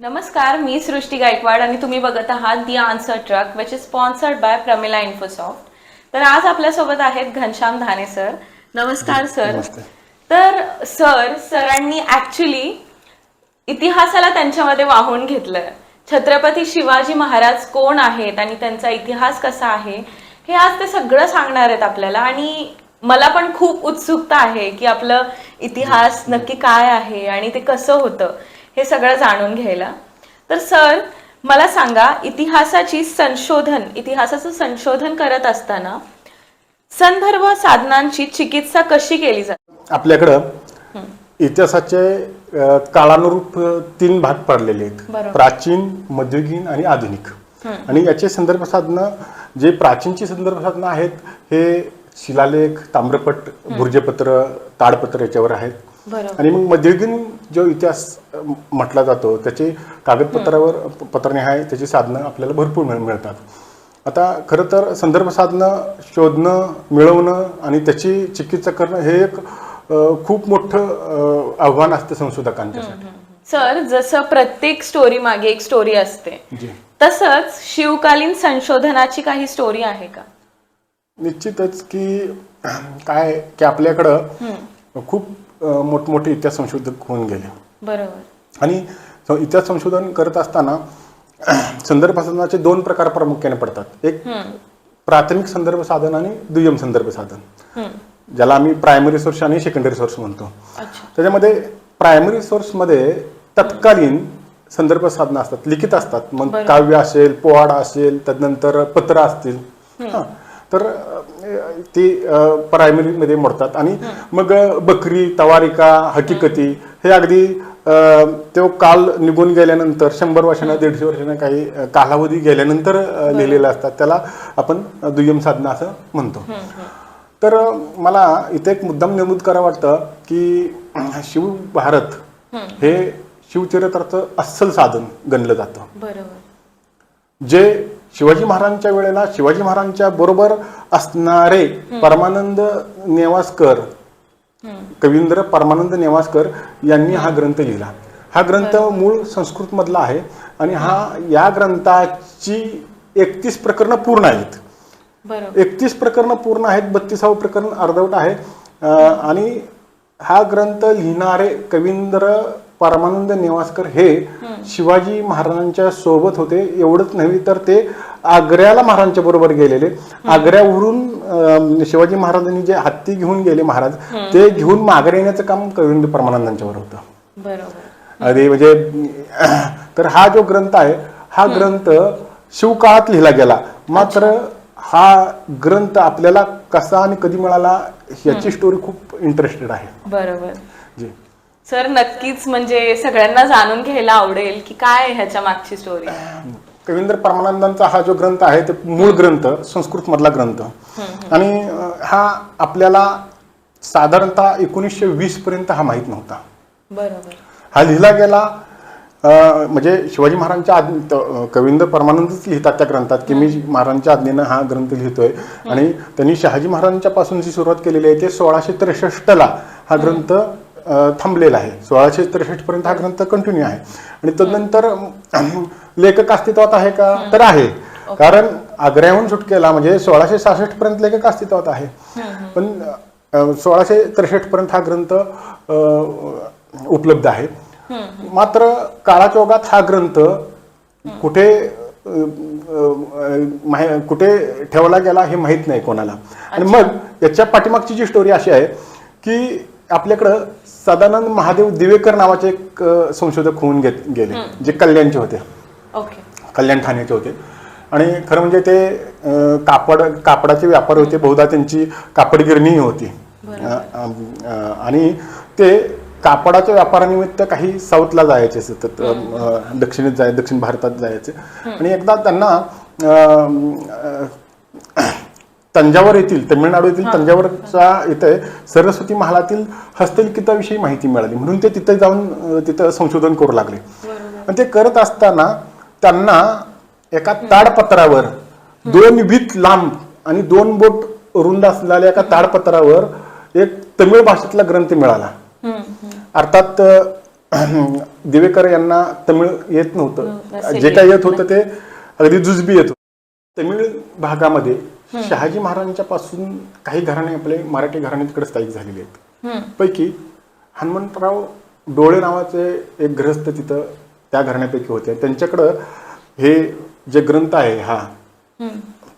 नमस्कार मी सृष्टी गायकवाड आणि तुम्ही बघत आहात the answer track which is sponsored by Pramila Infosoft तर आज आपल्यासोबत आहेत घनश्याम धाने सर. नमस्कार सर. तर सर सरांनी ऍक्च्युली इतिहासाला त्यांच्यामध्ये वाहून घेतलं छत्रपती शिवाजी महाराज कोण आहेत आणि त्यांचा इतिहास कसा आहे हे आज ते सगळं सांगणार आहेत आपल्याला. आणि मला पण खूप उत्सुकता आहे की आपलं इतिहास नक्की काय आहे आणि ते कसं होतं. हे सगळं जाणून घ्यायला. तर सर मला सांगा इतिहासाची संशोधन इतिहासाचं संशोधन करत असताना संदर्भ साधनांची चिकित्सा कशी केली जाते? आपल्याकडं इतिहासाचे काळानुरूप तीन भाग पडलेले. आहेत. प्राचीन मध्ययुगीन आणि आधुनिक. आणि याचे संदर्भ साधनं जे प्राचीनची संदर्भ साधनं आहेत हे शिलालेख ताम्रपट भुर्जपत्र ताडपत्र याच्यावर आहेत. आणि मग मध्ययुगीन जो इतिहास म्हटला जातो त्याचे कागदपत्रावर पत्राने आहे त्याची साधनं आपल्याला भरपूर मिळ मिळतात. आता खरं तर संदर्भ साधनं शोधणं मिळवणं आणि त्याची चिकित्सा करणं हे एक खूप मोठं आव्हान असतं संशोधकांच्यासाठी. सर जसं प्रत्येक स्टोरी मागे एक स्टोरी असते तसंच शिवकालीन संशोधनाची काही स्टोरी आहे का? निश्चितच की काय की आपल्याकडं खूप मोठमोठे इतिहास संशोधक होऊन गेले. बरोबर. आणि स- इतिहास संशोधन करत असताना संदर्भ साधनाचे दोन प्रकार प्रामुख्याने पडतात. एक प्राथमिक संदर्भ साधन आणि दुय्यम संदर्भ साधन. हम्म. ज्याला आम्ही प्रायमरी सोर्स आणि सेकंडरी सोर्स म्हणतो. अच्छा. त्याच्यामध्ये प्रायमरी सोर्समध्ये तत्कालीन संदर्भ साधनं असतात लिखित असतात. मग काव्य असेल पोवाडा असेल त्यानंतर पत्र असतील. हा. तर अ, ती प्रायमरी मध्ये मोडतात. आणि मग बकरी तवारिका हकीकती हे. अगदी तो काल निघून गेल्यानंतर शंभर वर्षानं दीडशे वर्षानं काही कालावधी गेल्यानंतर लिहिलेले असतात. त्याला आपण दुय्यम साधनं असं म्हणतो. तर मला इथे एक मुद्दाम नमूद करा वाटतं की शिव भारत हे शिवचरित्राचं अस्सल साधन गणलं जातं. बरोबर. जे शिवाजी महाराजांच्या वेळेला शिवाजी महाराजांच्या बरोबर असणारे परमानंद नेवासकर कवींद्र परमानंद नेवासकर यांनी हा ग्रंथ लिहिला. हा ग्रंथ मूळ संस्कृत मधला आहे आणि हा या ग्रंथाची एकतीस प्रकरणं पूर्ण आहेत. एकतीस प्रकरणं पूर्ण आहेत बत्तीसावं प्रकरण अर्धवट आहे. आणि हा ग्रंथ लिहिणारे कवींद्र परमानंद नेवासकर हे शिवाजी महाराजांच्या सोबत होते. एवढंच नव्हे तर ते आग्र्याला महाराजांच्या बरोबर गेलेले. आग्र्यावरून शिवाजी महाराजांनी जे हत्ती घेऊन गेले महाराज ते घेऊन माघारी येण्याचं काम कवींद्र परमानंदांच्यावर होतं. बरोबर. अरे म्हणजे तर हा जो ग्रंथ आहे हा ग्रंथ शिवकाळात लिहिला गेला. मात्र हा ग्रंथ आपल्याला कसा आणि कधी मिळाला याची स्टोरी खूप इंटरेस्टेड आहे. बरोबर. जी. सर नक्कीच म्हणजे सगळ्यांना जाणून घ्यायला आवडेल की काय ह्याच्या मागची स्टोरी कवींद्र परमानंदांचा हा जो ग्रंथ आहे ते मूळ ग्रंथ संस्कृत मधला ग्रंथ आणि हा आपल्याला साधारणतः एकोणीसशे वीस पर्यंत हा माहीत नव्हता. बरोबर. हा लिहिला गेला म्हणजे शिवाजी महाराजांच्या कवींद्र परमानंदच लिहितात त्या ग्रंथात की मी महाराजांच्या आज्ञेनं हा ग्रंथ लिहितोय. आणि त्यांनी शहाजी महाराजांच्या पासून जी सुरुवात केलेली आहे ते सोळाशे त्रेसष्टला हा ग्रंथ थांबलेला आहे. सोळाशे त्रेसष्ट पर्यंत हा ग्रंथ कंटिन्यू आहे. आणि तदनंतर लेखक अस्तित्वात आहे का? तर आहे. कारण आग्र्याहून सुटकेला म्हणजे सोळाशे सहासष्ट पर्यंत लेखक अस्तित्वात आहे. पण सोळाशे त्रेसष्ट पर्यंत हा ग्रंथ उपलब्ध आहे. मात्र काळाच्या ओघात हा ग्रंथ कुठे कुठे ठेवला गेला हे माहीत नाही कोणाला. आणि मग याच्या पाठीमागची जी स्टोरी अशी आहे की आपल्याकडं सदानंद महादेव दिवेकर नावाचे एक संशोधक होऊन घेत गेले जे कल्याणचे होते. कल्याण ठाण्याचे होते. आणि खरं म्हणजे ते कापड कापडाचे व्यापार होते बहुधा त्यांची कापड गिरणीही होती आणि ते कापडाच्या व्यापारानिमित्त काही साऊथला जायचे सतत दक्षिणेत जाय दक्षिण भारतात जायचे. आणि एकदा त्यांना तंजावर येथील तमिळनाडू येथील तंजावरच्या इथे सरस्वती महालातील हस्तलिखिताविषयी माहिती मिळाली. म्हणून ते तिथे जाऊन तिथं संशोधन करू लागले. आणि ते करत असताना त्यांना एका ताडपत्रावर दोन वीत लांब आणि दोन बोट रुंद असलेल्या एका ताडपत्रावर एक तमिळ भाषेतला ग्रंथ मिळाला. अर्थात दिवेकर यांना तमिळ येत नव्हतं. जे काही येत येत होतं ते अगदी जुजबी येत होतं. तमिळ भागामध्ये शहाजी महाराजांच्या पासून काही घराणे आपले मराठी घराणे तिकडे स्थायिक झालेले आहेत. पैकी हनुमंतराव डोळे नावाचे एक ग्रस्त तिथं त्या घराण्यापैकी होते त्यांच्याकडं हे जे ग्रंथ आहे हा.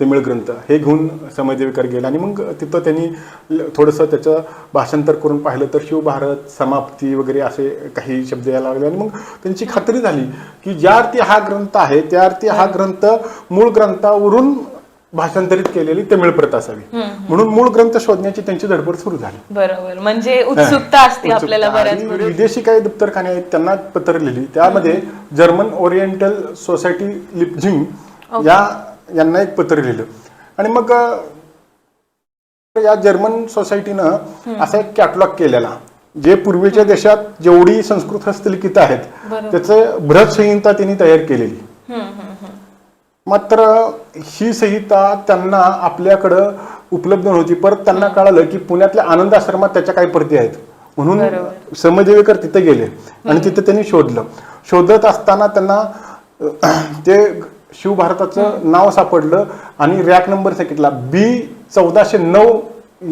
तमिळ ग्रंथ हे घेऊन समयदेवीकर गेला आणि मग तिथं त्यांनी थोडंसं त्याचं भाषांतर करून पाहिलं तर शिवभारत समाप्ती वगैरे असे काही शब्द यायला लागले आणि मग त्यांची खात्री झाली की ज्या अर्थी हा ग्रंथ आहे त्या अर्थी हा ग्रंथ मूळ ग्रंथावरून भाषांतरित केलेली तमिळ प्रत असावी. म्हणून मूळ ग्रंथ शोधण्याची त्यांची धडपड सुरू झाली. बरोबर. म्हणजे उत्सुकता असते आपल्याला विदेशी काही दप्तरखाने आहेत त्यांना पत्र लिहिली त्यामध्ये जर्मन ओरिएंटल सोसायटी लिपझिंग या यांना एक पत्र लिहिलं आणि मग या जर्मन सोसायटीनं असा एक कॅटलॉग केलेला. जे पूर्वीच्या देशात जेवढी संस्कृत हस्तलिखित आहेत. त्याचं बृहत संहिता त्यांनी तयार केलेली. मात्र ही संहिता त्यांना आपल्याकडं उपलब्ध नव्हती. परत त्यांना कळालं की पुण्यातल्या आनंद आश्रमात त्याच्या काही प्रती आहेत. म्हणून. समदेवेकर तिथे गेले आणि तिथे त्यांनी शोधलं. शोधत असताना त्यांना ते शिवभारताचं नाव सापडलं आणि रॅक नंबर सांगितला. बी चौदाशे नऊ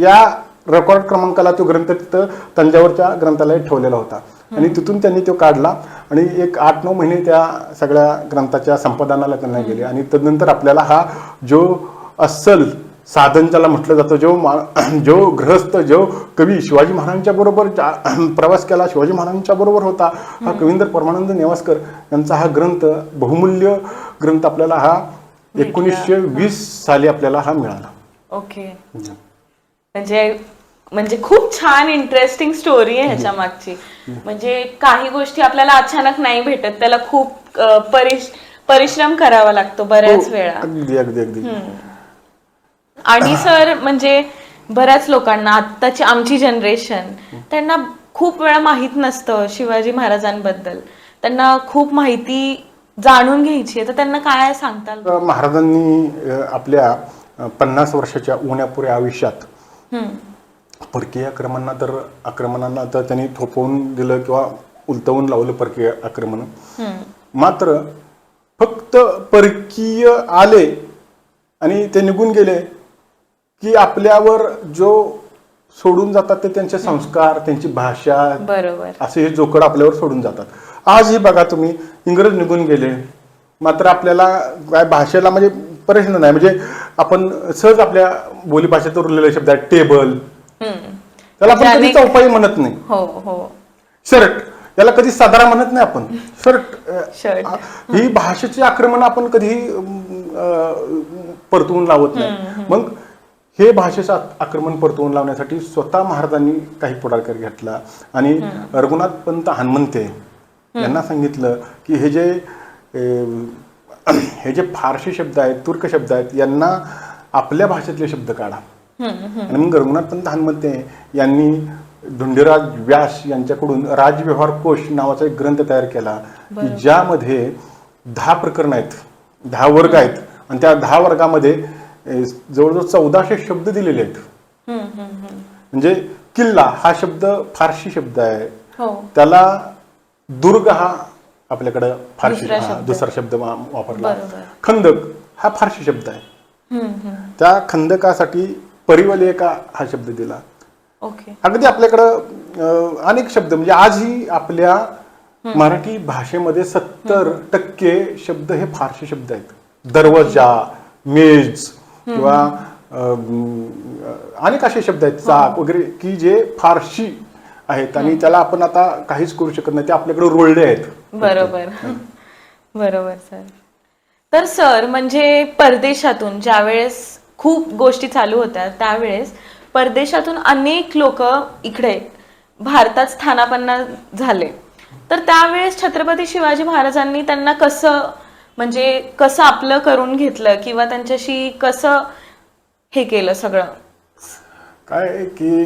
या रेकॉर्ड क्रमांकाला तो ग्रंथ तिथं तंजावरच्या ग्रंथालयात ठेवलेला होता. आणि तिथून त्यांनी तो काढला. आणि एक आठ नऊ महिने त्या सगळ्या ग्रंथाच्या संपादनाला त्यांना गेले. आणि तदनंतर आपल्याला हा जो अस्सल साधन ज्याला म्हटलं जातं जो मा- जो गृहस्थ जो कवी शिवाजी महाराजांच्या बरोबर प्रवास केला शिवाजी महाराजांच्या बरोबर होता. हा कवींद्र परमानंद नेवासकर यांचा हा ग्रंथ बहुमूल्य ग्रंथ आपल्याला हा एकोणीसशे वीस साली आपल्याला हा मिळाला. ओके. म्हणजे म्हणजे खूप छान इंटरेस्टिंग स्टोरी आहे ह्याच्या मागची. म्हणजे काही गोष्टी आपल्याला अचानक नाही भेटत त्याला खूप अ, परिश परिश्रम करावा लागतो बऱ्याच हो, वेळा. अगदी अगदी अगदी. आणि सर म्हणजे बऱ्याच लोकांना आत्ताची आमची जनरेशन त्यांना खूप वेळा माहीत नसतं शिवाजी महाराजांबद्दल. त्यांना खूप माहिती जाणून घ्यायची आहे तर त्यांना काय सांगताल? महाराजांनी अ, आपल्या अ, पन्नास वर्षाच्या उण्यापुऱ्या आयुष्यात हम्म. परकीय आक्रमणांना तर आक्रमणांना तर त्यांनी थोपवून दिलं किंवा उलटवून लावलं परकीय आक्रमण. मात्र फक्त परकीय आले आणि ते निघून गेले की आपल्यावर जो सोडून जातात ते त्यांचे संस्कार त्यांची भाषा बरोबर. असे हे जोकड आपल्यावर सोडून जातात. आजही बघा तुम्ही इंग्रज निघून गेले. मात्र आपल्याला काय भाषेला म्हणजे प्रश्न नाही. म्हणजे आपण सहज आपल्या बोलीभाषेत उरलेले शब्द आहेत टेबल. त्याला आपण कधी चौपाई म्हणत नाही. हो हो. शर्ट. याला कधी साधारा म्हणत नाही आपण. Shirt shirt. ही भाषेचे आक्रमण आपण कधी परतवून लावत नाही. मग हे भाषेचं आक- आक्रमण परतवून लावण्यासाठी स्वतः महाराजांनी काही पुढाकार घेतला. आणि रघुनाथ पंत हनुमंते यांना सांगितलं की हे जे हे जे फारशी शब्द आहेत तुर्क शब्द आहेत यांना आपल्या भाषेतले शब्द काढा. आणि मग रघुनाथ पंत हनुमंते यांनी धुंडीराज व्यास यांच्याकडून राजव्यवहार कोश नावाचा एक ग्रंथ तयार केला की ज्यामध्ये दहा प्रकरण आहेत दहा वर्ग आहेत आणि त्या दहा वर्गामध्ये जवळजवळ चौदाशे शब्द दिलेले आहेत. म्हणजे किल्ला हा शब्द फारशी शब्द आहे हो त्याला दुर्ग हा आपल्याकडं फारशी दुसरा शब्द. वापरला. खंदक हा फारशी शब्द आहे. त्या खंदकासाठी परिवलेका हा शब्द दिला. ओके अगदी आपल्याकडं अनेक शब्द म्हणजे आजही आपल्या मराठी भाषेमध्ये सत्तर टक्के शब्द हे फारशी शब्द आहेत. दरवाजा मेज किंवा अनेक असे शब्द आहेत. चाक वगैरे की जे फारशी आहेत आणि त्याला आपण आता काहीच करू शकत नाही. ते आपल्याकडे रोळले आहेत. बरोबर. बरोबर सर. तर सर म्हणजे परदेशातून ज्यावेळेस खूप गोष्टी चालू होत्या त्यावेळेस. परदेशातून अनेक लोक इकडे भारतात स्थानापन्न झाले. तर त्यावेळेस छत्रपती शिवाजी महाराजांनी त्यांना कसं म्हणजे कसं आपलं करून घेतलं किंवा त्यांच्याशी कसं हे केलं सगळं? काय की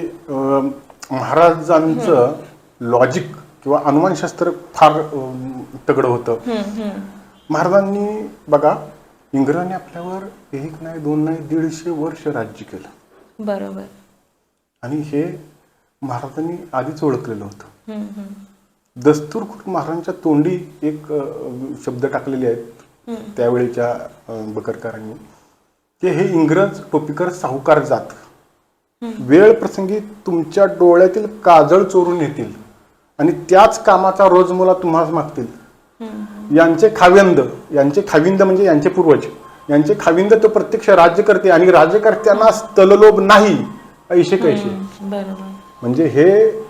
महाराजांचं लॉजिक किंवा अनुमानशास्त्र फार तगडं होतं. महाराजांनी बघा इंग्रजांनी आपल्यावर एक नाही दोन नाही दीडशे वर्ष राज्य केलं. बरोबर. आणि हे महाराजांनी आधीच ओळखलेलं होतं. हम्म, हम्म. दस्तूरखुर महाराजांच्या तोंडी एक अ, शब्द टाकलेले आहेत. त्यावेळेच्या अ, बकरकरांनी. की हे इंग्रज टोपीकर साहुकार जात. वेळ प्रसंगी तुमच्या डोळ्यातील काजळ चोरून येतील. आणि त्याच कामाचा रोज मला तुम्हाला मागतील यांचे खाविंद यांचे खाविंद म्हणजे यांचे पूर्वज. यांचे खाविंद तो प्रत्यक्ष राज्य करते आणि राज्यकर्त्यांना स्थललोभ नाही ऐशे कैसे? म्हणजे हे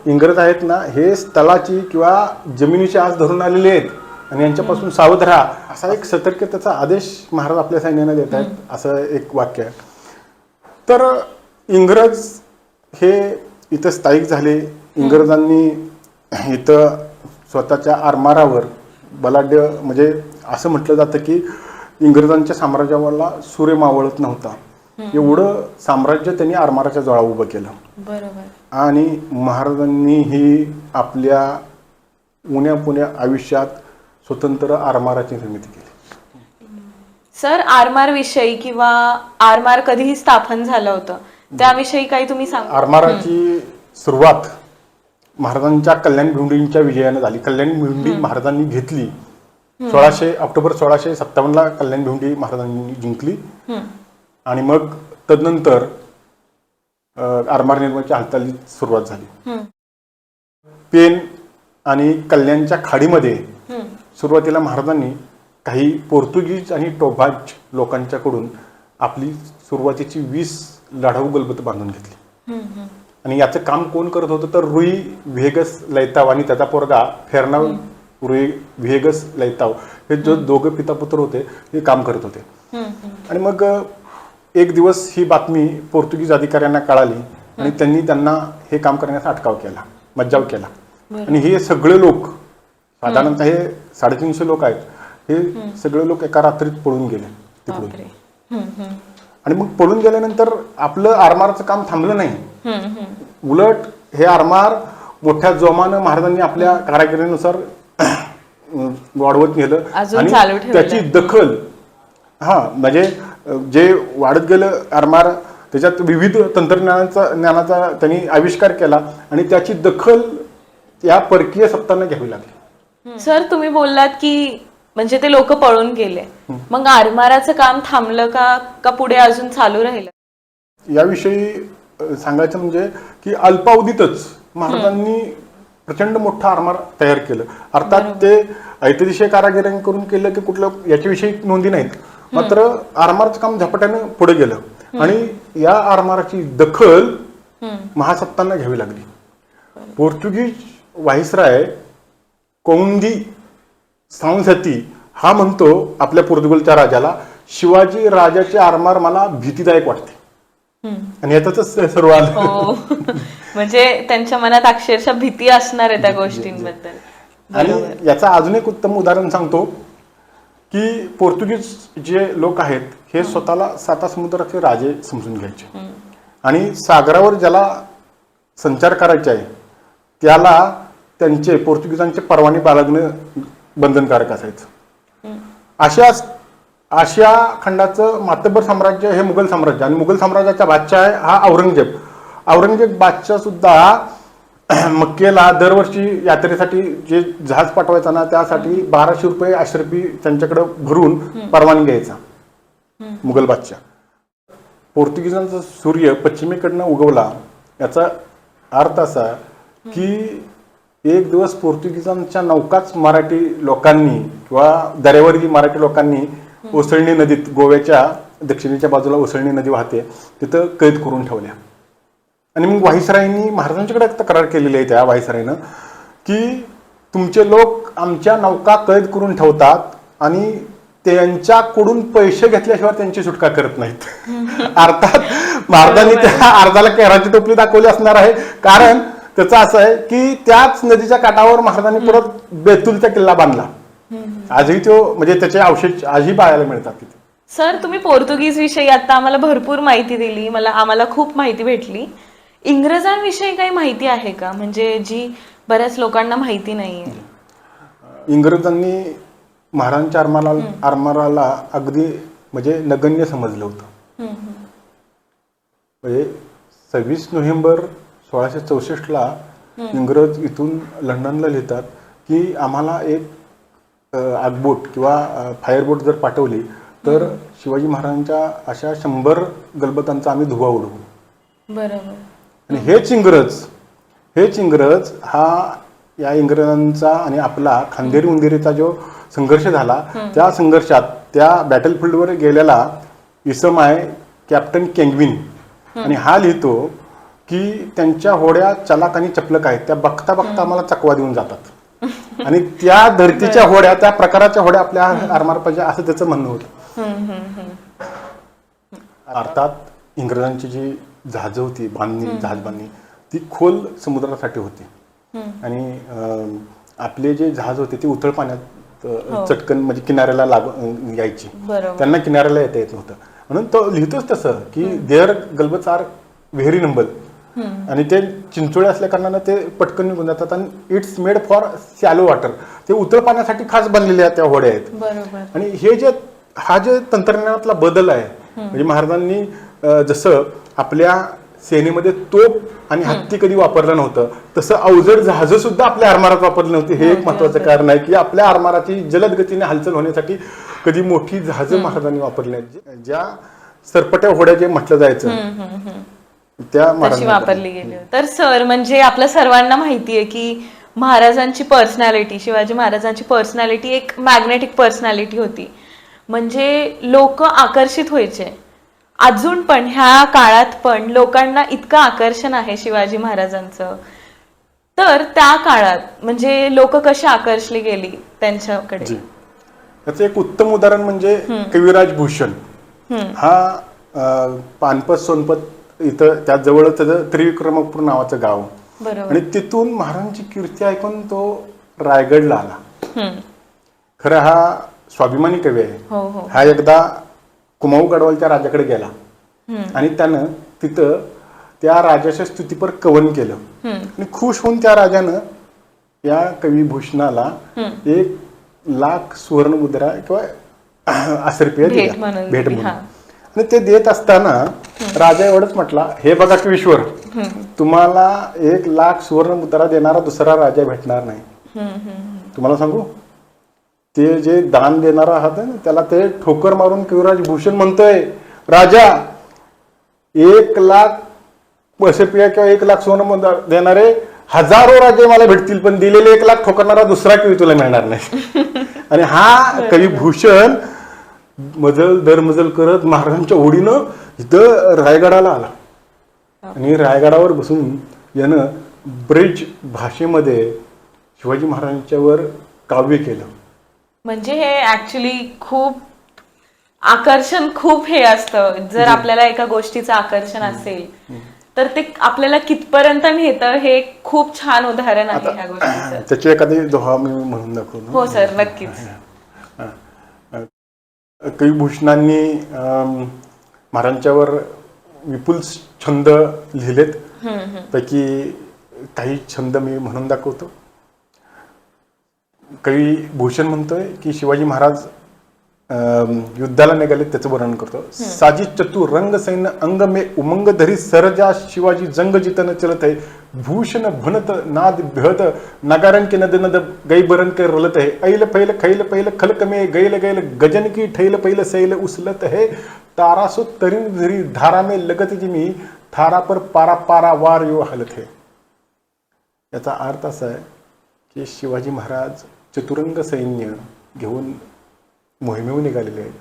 इंग्रज आहेत ना हे स्थलाची किंवा जमिनीची आस धरून आलेले आहेत आणि यांच्यापासून सावध राहा. असा एक सतर्कतेचा आदेश महाराज आपल्या सैन्याने देत आहेत असं एक वाक्य आहे. तर इंग्रज हे इथं स्थायिक झाले. इंग्रजांनी इथं स्वतःच्या आरमारावर बलाढ्य म्हणजे असं म्हटलं जातं की इंग्रजांच्या साम्राज्याला सूर्य मावळत नव्हता. एवढं साम्राज्य त्यांनी आरमाराच्या जवळ उभं केलं. बरोबर. आणि महाराजांनी ही आपल्या उन्या पुण्या आयुष्यात स्वतंत्र आरमाराची निर्मिती केली. सर आरमार विषयी किंवा आरमार कधीही स्थापन झालं होतं त्याविषयी काही तुम्ही सांगा आरमाराची सुरुवात महाराजांच्या कल्याण भिवंडींच्या विजयाने झाली. कल्याण भिवंडी महाराजांनी घेतली. सोळाशे ऑक्टोबर सोळाशे सत्तावन्नला कल्याण भिवंडी महाराजांनी जिंकली. आणि मग तदनंतर आरमार निर्माणाची हालचाली सुरुवात झाली. पेन आणि कल्याणच्या खाडीमध्ये सुरुवातीला महाराजांनी काही पोर्तुगीज आणि टोबाज लोकांच्याकडून आपली सुरुवातीची वीस लढाऊ गलबत बांधून घेतली. आणि याचं काम कोण करत होतं? तर रुई व्हेगस लैताव आणि त्याचा पोरगा फेरनाव रुई व्हेगस लैताव हे जो दोघं पितापुत्र होते हे काम करत होते. आणि मग एक दिवस ही बातमी पोर्तुगीज अधिकाऱ्यांना कळाली आणि त्यांनी त्यांना हे काम करण्याचा अटकाव केला मज्जाव केला. आणि हे सगळे लोक साधारणतः हे साडेतीनशे लोक आहेत हे सगळे लोक एका रात्रीत पळून गेले तिकडून. आणि मग पळून गेल्यानंतर आपलं आरमाराचं काम थांबलं नाही. उलट हे आरमार मोठ्या जोमानं महाराजांनी आपल्या कारागिरीनुसार वाढवत नेलं ठेवलं. त्याची दखल हा म्हणजे जे वाढत गेलं आरमार त्याच्यात विविध तंत्रज्ञानाचा ज्ञानाचा त्यांनी आविष्कार केला आणि त्याची दखल या परकीय सत्तांना घ्यावी लागली सर तुम्ही बोललात की म्हणजे ते लोक पळून गेले मग आरमाराचं काम थांबलं का? का पुढे अजून चालू राहिलं? याविषयी सांगायचं म्हणजे की अल्पावधीतच महाराजांनी प्रचंड मोठं आरमार तयार केलं. अर्थात ते ऐतिहासिक कारागिरांकडून केलं की कुठलं याच्याविषयी नोंदी नाहीत. मात्र आरमारचं काम झपाट्यानं पुढे गेलं. आणि या आरमाराची दखल महासत्तांना घ्यावी लागली. पोर्तुगीज व्हाईसराय कौंदी सांसती हा म्हणतो आपल्या पोर्तुगलच्या राजाला शिवाजी राजाचे आरमार मला भीतीदायक वाटते. आणि यातच सर्व आलं हो. म्हणजे त्यांच्या मनात अक्षरशः भीती असणार आहे त्या गोष्टींबद्दल. आणि याचा अजून एक उत्तम उदाहरण सांगतो की पोर्तुगीज जे लोक आहेत हे स्वतःला साता समुद्राचे राजे समजून घ्यायचे. आणि सागरावर ज्याला संचार करायचे आहे त्याला त्यांचे पोर्तुगीजांचे परवाने बाळगणं बंधनकारक असायचं. अशा आशिया खंडाचं मातबर साम्राज्य हे मुघल साम्राज्य आणि मुघल साम्राज्याचा बादशाह आहे हा औरंगजेब. औरंगजेब बादशाह सुद्धा मक्केला दरवर्षी यात्रेसाठी जे जहाज पाठवायचा ना त्यासाठी बाराशे रुपये अशरपी त्यांच्याकडे भरून परवानगी घ्यायचा. मुघल बादशाह. पोर्तुगीजांचा सूर्य पश्चिमेकडनं उगवला. याचा अर्थ असा की एक दिवस पोर्तुगीजांच्या नौकाच मराठी लोकांनी किंवा दऱ्यावरील मराठी लोकांनी ओसळणी नदीत गोव्याच्या दक्षिणेच्या बाजूला ओसळणी नदी वाहते तिथं कैद करून ठेवल्या. आणि मग वाहिसरायांनी महाराजांच्याकडे तक्रार केलेली आहे त्या वाहिसराईनं की तुमचे लोक आमच्या नौका कैद करून ठेवतात आणि त्यांच्याकडून पैसे घेतल्याशिवाय त्यांची सुटका करत नाहीत. अर्थात महाराजांनी त्या अर्धाला केराची टोपली दाखवली असणार आहे. कारण त्याचं असं आहे की त्याच नदीच्या काठावर महाराजांनी परत बेतुलचा किल्ला बांधला. आजही तो म्हणजे त्याचे अवशेष आजही पाहायला मिळतात तिथे. सर तुम्ही पोर्तुगीज विषयी आता आम्हाला भरपूर माहिती दिली. मला आम्हाला खूप माहिती भेटली. इंग्रजांविषयी काही माहिती आहे का? म्हणजे जी बऱ्याच लोकांना माहिती नाहीये. इंग्रजांनी महाराजांच्या आरमाला आरमाराला अगदी म्हणजे नगण्य समजलं होतं. म्हणजे सव्वीस नोव्हेंबर सोळाशे चौसष्टला इंग्रज इथून लंडनला लिहितात की आम्हाला एक आगबोट किंवा फायरबोट जर पाठवली तर शिवाजी महाराजांच्या अशा शंभर गलबतांचा आम्ही धुवा उडवू. बरोबर. आणि हेच इंग्रज हेच इंग्रज हा या इंग्रजांचा आणि आपला खांदेरी उंदेरीचा जो संघर्ष झाला त्या संघर्षात त्या बॅटलफील्डवर गेलेला इसम आहे कॅप्टन केंगविन आणि हा लिहितो की त्यांच्या होड्या चलाक आणि चपलक आहेत त्या बघता बघता आम्हाला चकवा देऊन जातात. आणि त्या धर्तीच्या होड्या त्या प्रकाराच्या होड्या आपल्या आरमार पाहिजे असं त्याचं म्हणणं होतं. अर्थात इंग्रजांची जी जहाजं होती बांधणी जहाज बांधणी ती खोल समुद्रासाठी होती. आणि आपले जे जहाज होते ते उथळ पाण्यात अं, चटकन म्हणजे किनाऱ्याला लाग यायची. त्यांना किनाऱ्याला येता येत नव्हतं. म्हणून तो लिहितोच तसं की देअर गलबच आर व्हेरी नंबर आणि ते चिंचोळे असल्या कारणानं ते पटकन निघून जातात आणि it's made for shallow water ते उथळ पाण्यासाठी खास बनलेले आहेत त्या होड्या आहेत. आणि हे जे हा जे तंत्रज्ञानातला बदल आहे म्हणजे महाराजांनी जसं आपल्या सेनेमध्ये तोप आणि हत्ती कधी वापरलं नव्हतं तसं अवजड जहाज सुद्धा आपल्या आरमारात वापरली नव्हती. हे एक महत्वाचं कारण आहे की आपल्या आरमाराची जलद गतीने हालचाल होण्यासाठी कधी मोठी जहाजं महाराजांनी वापरली ज्या सरपट्या होड्या जे म्हटलं जायचं. त्या तशी वापरली गेली. तर सर म्हणजे आपल्या सर्वांना माहितीये की महाराजांची पर्सनॅलिटी शिवाजी महाराजांची पर्सनॅलिटी एक मॅग्नेटिक पर्सनॅलिटी होती. म्हणजे लोक आकर्षित व्हायचे. अजून पण ह्या काळात पण लोकांना इतकं आकर्षण आहे शिवाजी महाराजांचं. तर त्या काळात म्हणजे लोक कशी आकर्षली गेली त्यांच्याकडे? जी. याचं एक उत्तम उदाहरण म्हणजे कविराज भूषण. हा पानपत सोनपत इथं त्या जवळच त्याचं त्रिविक्रमपूर नावाचं गाव. आणि तिथून महाराजांची कीर्ती ऐकून तो रायगडला आला. खरं हा स्वाभिमानी कवी आहे. हो हो. हा एकदा कुमाऊ गडवालच्या राजाकडे गेला. आणि त्यानं तिथं त्या राजाच्या स्तुतीपर कवन केलं. आणि खुश होऊन त्या राजानं या कविभूषणाला एक लाख सुवर्ण मुद्रा किंवा असं रुपये भेट. म्हणून. आणि ते देत असताना राजा एवढंच म्हटला हे बघा की ईश्वर तुम्हाला एक लाख सुवर्ण मुद्रा देणारा दुसरा राजा भेटणार नाही. तुम्हाला सांगू? ते जे दान देणारा आहात ना त्याला ते ठोकर मारून कविराज भूषण म्हणतोय राजा एक लाख पैसे पिया किंवा एक लाख मुद्रा देणारे हजारो राजे मला भेटतील पण दिलेले एक लाख ठोकरणारा दुसरा कवी तुला मिळणार नाही. आणि हा कवी भूषण मजल दरमजल करत महाराजांच्या ओढीनं इथं रायगडाला आला. आणि रायगडावर बसून यानं ब्रिज भाषेमध्ये शिवाजी महाराजांच्यावर काव्य केलं. म्हणजे हे ऍक्च्युली खूप आकर्षण खूप हे असतं. जर आपल्याला एका गोष्टीचं आकर्षण असेल तर ते आपल्याला कितपर्यंत नेतं हे खूप छान उदाहरण आहे ह्या गोष्टीचं. त्याची एखादी दोहा मी म्हणून दाखवतो. हो सर नक्कीच. कवी भूषणांनी महाराजांच्यावर विपुल छंद लिहिलेत. पैकी काही छंद मी म्हणून दाखवतो. कवी भूषण म्हणतोय की शिवाजी महाराज युद्धाला निघाले त्याचं वर्णन करतो. साजी चतुर रंग सैन्य अंग मे उमंग धरी सरजा शिवाजी जंग जितन चलत आहे. भूषण भणत नाद भ्यत नगारन के नद नद गैबरन के रलत है ऐल पैल खैल पैल खलक मे गैल गैल गजन की ठैल पैल सैल उचलत तारासो तरिन धरी धारा में लगत जिमी थारा पर पारा पारा वार यो हलत है याचा अर्थ असा आहे की शिवाजी महाराज चतुरंग सैन्य घेऊन मोहिमेवर निघालेले आहेत.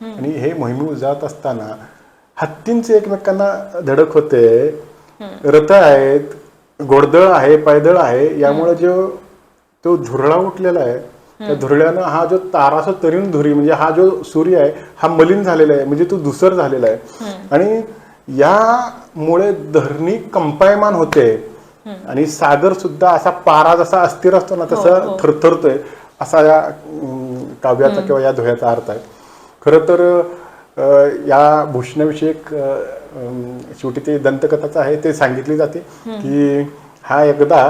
आणि हे मोहिमेवर जात असताना हत्तींचे एकमेकांना धडक होते. रथ आहेत घोडदळ आहे पायदळ आहे यामुळे जो तो झुरळा उठलेला आहे. त्या झुरळ्यानं हा जो तारासा तरुण धुरी म्हणजे हा जो सूर्य आहे हा मलिन झालेला आहे म्हणजे तो धुसर झालेला आहे. आणि यामुळे धरणी कंपायमान होते. आणि सागर सुद्धा असा पारा जसा अस्थिर असतो ना तसा थरथरतोय असा या काव्याचा किंवा या धोयाचा अर्थ आहे. खरं तर या भूषणाविषयी एक अं, शेवटी ते दंतकथाचं आहे ते सांगितली जाते की हा एकदा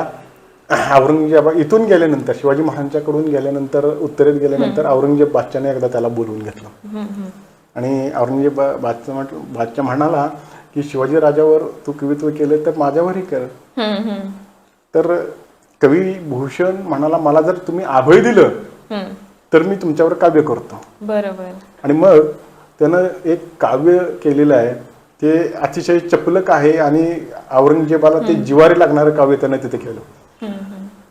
औरंगजेबा इथून गेल्यानंतर शिवाजी महाराजांच्याकडून गेल्यानंतर उत्तरेत गेल्यानंतर औरंगजेब बादशाने एकदा त्याला बोलवून घेतलं. आणि औरंगजेब बा- बादशाह म्हटलं बादशाह म्हणाला की शिवाजी राजावर तू कवित्व केलं तर माझ्यावरही कर. तर कवी भूषण म्हणाला मला जर तुम्ही अभय दिलं. तर मी तुमच्यावर काव्य करतो. बरोबर. आणि मग त्यानं एक काव्य केलेलं आहे ते अतिशय चपलक आहे आणि औरंगजेबाला ते जिवारी लागणारं काव्य त्यानं तिथे केलं.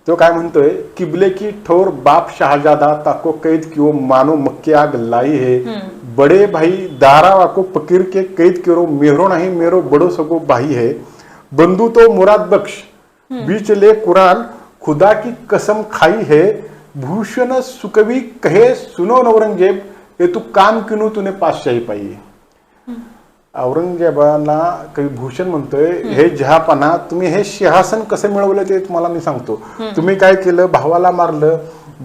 तो काय म्हणतोय? किबले की ठोर बाप शहाजादा ताको कैद किओ मानो मक्के आग लाई है। बड़े भाई दारा वाको फकीर के कैद करो मेहरो नहीं मेरो बड़ो सको भाई है। बंधु तो मुराद बख्श। बीच ले कुरान खुदा की कसम खाई है। भूषण सुकवी कहे सुनो नवरंगजेब ये तू काम किनू तूने पाचशाही पाहिजे औरंगजेबाला कवी भूषण म्हणतोय हे जहापणा तुम्ही हे सिंहासन कसं मिळवलं ते तुम्हाला मी सांगतो. तुम्ही काय केलं? भावाला मारलं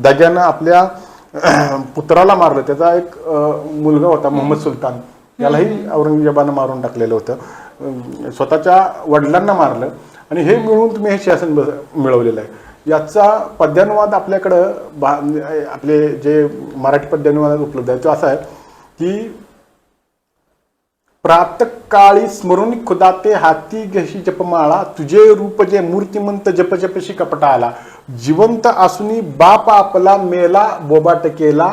दग्यानं आपल्या पुत्राला मारलं. त्याचा एक मुलगा होता मोहम्मद सुलतान. त्यालाही औरंगजेबानं मारून टाकलेलं होतं. स्वतःच्या वडिलांना मारलं. आणि हे मिळवून तुम्ही हे सिंहासन ब- मिळवलेलं आहे. याचा पद्यानुवाद आपल्याकडं बा आपले जे मराठी पद्यानुवाद उपलब्ध आहे तो असा आहे की प्रातकाळी स्मरून खुदा ते हाती घशी जपमाळा तुझे रूप जे मूर्तिमंत जप जपशी कपटा आला जिवंत असूनी बाप आपला मेला बोबाट केला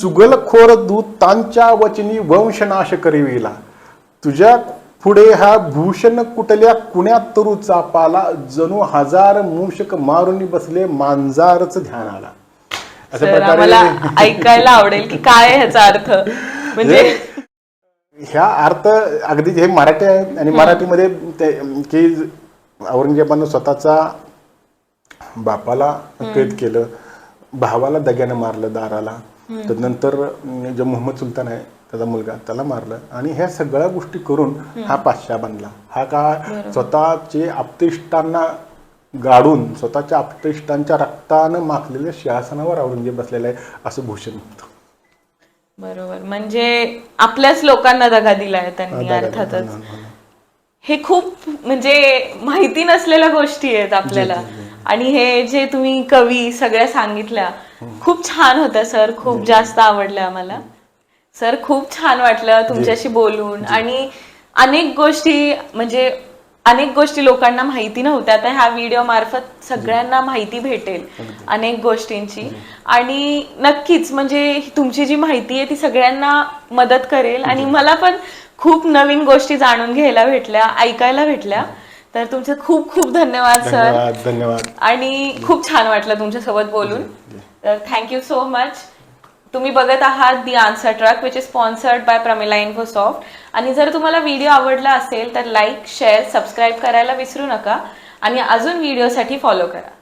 चुगलखोर दूतांच्या वचनी वंशनाश करीविला. तुझ्या पुढे हा भूषण कुटल्या कुण्यात तरू चापाला जणू हजार मूषक मारून बसले मांजारच ध्यान आला प्रकारे ऐकायला आवडेल की काय ह्याचा अर्थ? म्हणजे ह्या अर्थ अगदी हे मराठी आहे आणि मराठीमध्ये ते की औरंगजेबानं स्वतःचा बापाला कैद केलं भावाला दग्यानं मारलं दाराला त्यानंतर जो मोहम्मद सुलतान आहे त्याचा मुलगा त्याला मारलं आणि ह्या सगळ्या गोष्टी करून हा पाचशा बनला. हा का स्वतःचे आपतिष्टांना गाडून स्वतःच्या आपतिष्टांच्या रक्तानं माखलेल्या सिंहासनावर औरंगजेब बसलेला आहे असं भूषण म्हणतो बरोबर. म्हणजे आपल्याच लोकांना दगा दिलाय त्यांनी अर्थातच. हे खूप म्हणजे माहिती नसलेल्या गोष्टी आहेत आपल्याला. आणि हे जे तुम्ही कवी सगळ्या सांगितल्या खूप छान होत्या सर. खूप जास्त आवडल्या आम्हाला. सर खूप छान वाटलं तुमच्याशी बोलून. आणि अनेक गोष्टी म्हणजे अनेक गोष्टी लोकांना माहिती नव्हत्या. तर ह्या व्हिडिओ मार्फत सगळ्यांना माहिती भेटेल अनेक गोष्टींची. आणि नक्कीच म्हणजे तुमची जी माहिती आहे ती सगळ्यांना मदत करेल. आणि मला पण खूप नवीन गोष्टी जाणून घ्यायला भेटल्या ऐकायला भेटल्या. तर तुमचे खूप खूप धन्यवाद सर. धन्यवाद धन्यवाद. आणि खूप छान वाटलं तुमच्यासोबत बोलून. तर थँक्यू सो मच तुम्ही बघत आहात the answer track which is sponsored by Pramila Infosoft आणि जर तुम्हाला व्हिडिओ आवडला असेल तर लाईक शेअर सबस्क्राईब करायला विसरू नका. आणि अजून व्हिडिओसाठी फॉलो करा.